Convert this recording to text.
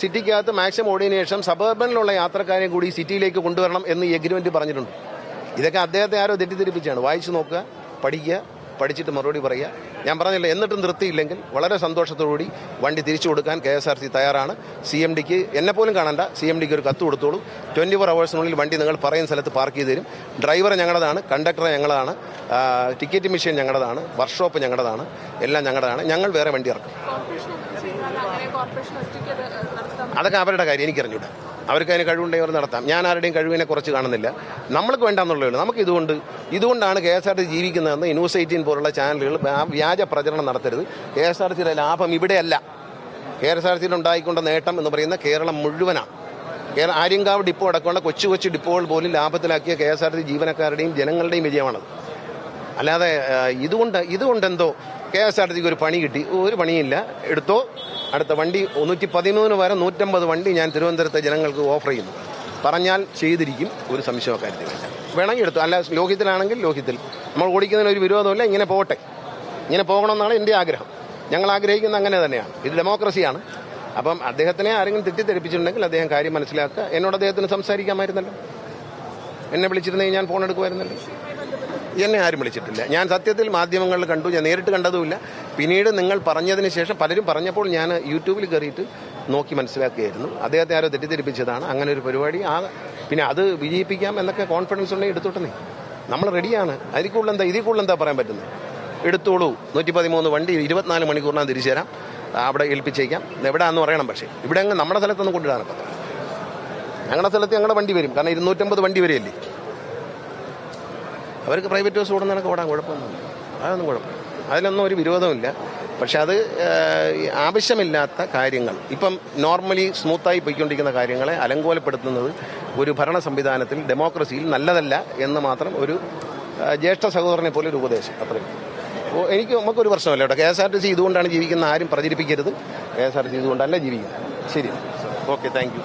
സിറ്റിക്കകത്ത് maximum ഓടിയതിനു ശേഷം സബർബനിലുള്ള യാത്രക്കാരെയും കൂടി സിറ്റിയിലേക്ക് കൊണ്ടുവരണം എന്ന് ഈ എഗ്രിമെന്റ് പറഞ്ഞിട്ടുണ്ട്. ഇതൊക്കെ അദ്ദേഹത്തെ ആരോ തെറ്റിദ്ധരിപ്പിച്ചാണ്. വായിച്ചു നോക്കുക പഠിക്കുക പഠിച്ചിട്ട് മറുപടി പറയുക. ഞാൻ പറഞ്ഞില്ല എന്നിട്ടും നിർത്തിയില്ലെങ്കിൽ വളരെ സന്തോഷത്തോടുകൂടി വണ്ടി തിരിച്ചു കൊടുക്കാൻ കെ എസ് ആർ സി തയ്യാറാണ്. സി എം ഡിക്ക് എന്നെ പോലും കാണണ്ട. സി എം ഡിക്ക് ഒരു കത്ത് കൊടുത്തോളൂ. ട്വന്റി ഫോർ അവേഴ്സിനുള്ളിൽ വണ്ടി നിങ്ങൾ പറയുന്ന സ്ഥലത്ത് പാർക്ക് ചെയ്ത് തരും. ഡ്രൈവർ ഞങ്ങളതാണ് കണ്ടക്ടർ ഞങ്ങളതാണ് ആ, ടിക്കറ്റ് മെഷീൻ ഞങ്ങളുടേതാണ് വർക്ക്ഷോപ്പ് ഞങ്ങളുടേതാണ് എല്ലാം ഞങ്ങളുടേതാണ്. ഞങ്ങൾ വേറെ വണ്ടി ഇറക്കും. അതൊക്കെ അവരുടെ കാര്യം എനിക്കറിഞ്ഞൂടാ. അവർക്ക് അതിന് കഴിവുണ്ടെങ്കിൽ അവർ നടത്താം. ഞാൻ ആരുടെയും കഴിവിനെ കുറച്ച് കാണുന്നില്ല. നമ്മൾക്ക് വേണ്ടാന്നുള്ളൂ നമുക്ക് ഇതുകൊണ്ട് ഇതുകൊണ്ടാണ് കെ എസ് ആർ ടി ജീവിക്കുന്നതെന്ന് ന്യൂസ് എയ്റ്റീൻ പോലുള്ള ചാനലുകൾ വ്യാജ പ്രചരണം നടത്തരുത്. കെ എസ് ആർ ടിയുടെ ലാഭം ഇവിടെയല്ല. കെ എസ് ആർ ടിയിൽ ഉണ്ടായിക്കൊണ്ട നേട്ടം എന്ന് പറയുന്ന കേരളം മുഴുവനാണ്. കേരള ആര്യങ്കാവ് ഡിപ്പോ അടക്കമുള്ള കൊച്ചു കൊച്ചു ഡിപ്പോകൾ പോലും ലാഭത്തിലാക്കിയ കെ എസ് ആർ ടി ജീവനക്കാരുടെയും ജനങ്ങളുടെയും വിജയമാണത്. അല്ലാതെ ഇതുകൊണ്ട് ഇതുകൊണ്ട് എന്തോ കെ എസ് ആർ ടിക്ക് ഒരു പണി കിട്ടി. ഒരു പണിയില്ല. എടുത്തോ. അടുത്ത വണ്ടി നൂറ്റി പതിമൂന്ന് വരെ നൂറ്റമ്പത് വണ്ടി ഞാൻ തിരുവനന്തപുരത്തെ ജനങ്ങൾക്ക് ഓഫർ ചെയ്യുന്നു. പറഞ്ഞാൽ ചെയ്തിരിക്കും. ഒരു സംശയമോ കാര്യത്തിലില്ല വേണമെങ്കിൽ എടുത്തു. അല്ല ലോഹിത്തിലാണെങ്കിൽ ലോഹിത്തിൽ നമ്മൾ ഓടിക്കുന്നതിന് ഒരു വിരോധമില്ല. ഇങ്ങനെ പോകട്ടെ ഇങ്ങനെ പോകണമെന്നാണ് എന്റെ ആഗ്രഹം. ഞങ്ങൾ ആഗ്രഹിക്കുന്നത് അങ്ങനെ തന്നെയാണ്. ഇത് ഡെമോക്രസിയാണ്. അപ്പം അദ്ദേഹത്തിനെ ആരെങ്കിലും തെറ്റിദ്ധരിപ്പിച്ചിട്ടുണ്ടെങ്കിൽ അദ്ദേഹം കാര്യം മനസ്സിലാക്കുക. എന്നോട് അദ്ദേഹത്തിന് സംസാരിക്കാമായിരുന്നല്ലോ. എന്നെ വിളിച്ചിരുന്നെങ്കിൽ ഞാൻ ഫോൺ എടുക്കുമായിരുന്നല്ലോ. എന്നെ ആരും വിളിച്ചിട്ടില്ല. ഞാൻ സത്യത്തിൽ മാധ്യമങ്ങളിൽ കണ്ടു ഞാൻ നേരിട്ട് കണ്ടതുമില്ല. പിന്നീട് നിങ്ങൾ പറഞ്ഞതിന് ശേഷം പലരും പറഞ്ഞപ്പോൾ ഞാൻ യൂട്യൂബിൽ കയറിയിട്ട് നോക്കി മനസ്സിലാക്കുകയായിരുന്നു. അദ്ദേഹത്തെ ആരോ തെറ്റിദ്ധരിപ്പിച്ചതാണ്. അങ്ങനെ ഒരു പരിപാടി ആ പിന്നെ അത് വിജയിപ്പിക്കാം എന്നൊക്കെ കോൺഫിഡൻസ് ഉണ്ടെങ്കിൽ എടുത്തോട്ടെ നമ്മൾ റെഡിയാണ് കൂടുതൽ എന്താ കൂടുതൽ എന്താ പറയാൻ പറ്റുന്നത്? എടുത്തോളൂ. നൂറ്റി പതിമൂന്ന് വണ്ടി ഇരുപത്തിനാല് മണിക്കൂറിനാണ് തിരിച്ചു തരാം. അവിടെ ഏൽപ്പിച്ചേക്കാം. എവിടെ എവിടെയാണെന്ന് പറയണം പക്ഷേ. ഇവിടെ അങ്ങ് നമ്മുടെ സ്ഥലത്തൊന്നും പറ്റില്ല. ഞങ്ങളുടെ സ്ഥലത്ത് ഞങ്ങളുടെ വണ്ടി വരും. കാരണം ഇരുന്നൂറ്റമ്പത് വണ്ടി വരെയല്ലേ? അവർക്ക് പ്രൈവറ്റ് ബസ് ഓടുന്നതിനൊക്കെ ഓടാൻ കുഴപ്പമൊന്നുമില്ല. അതൊന്നും കുഴപ്പം അതിലൊന്നും ഒരു വിരോധമില്ല പക്ഷെ അത് ആവശ്യമില്ലാത്ത കാര്യങ്ങൾ. ഇപ്പം നോർമലി സ്മൂത്തായി പോയിക്കൊണ്ടിരിക്കുന്ന കാര്യങ്ങളെ അലങ്കോലപ്പെടുത്തുന്നത് ഒരു ഭരണ സംവിധാനത്തിൽ ഡെമോക്രസിയിൽ നല്ലതല്ല എന്ന് മാത്രം ഒരു ജ്യേഷ്ഠ സഹോദരനെ പോലെ ഒരു ഉപദേശം. അത്രയും എനിക്ക് നമുക്കൊരു പ്രശ്നമല്ല കേട്ടോ. K S R T C ഇതുകൊണ്ടാണ് ജീവിക്കുന്ന ആരും പ്രചരിപ്പിക്കരുത്. K S R T C ഇതുകൊണ്ടല്ല ജീവിക്കുന്നത്. ശരി. Okay thank you.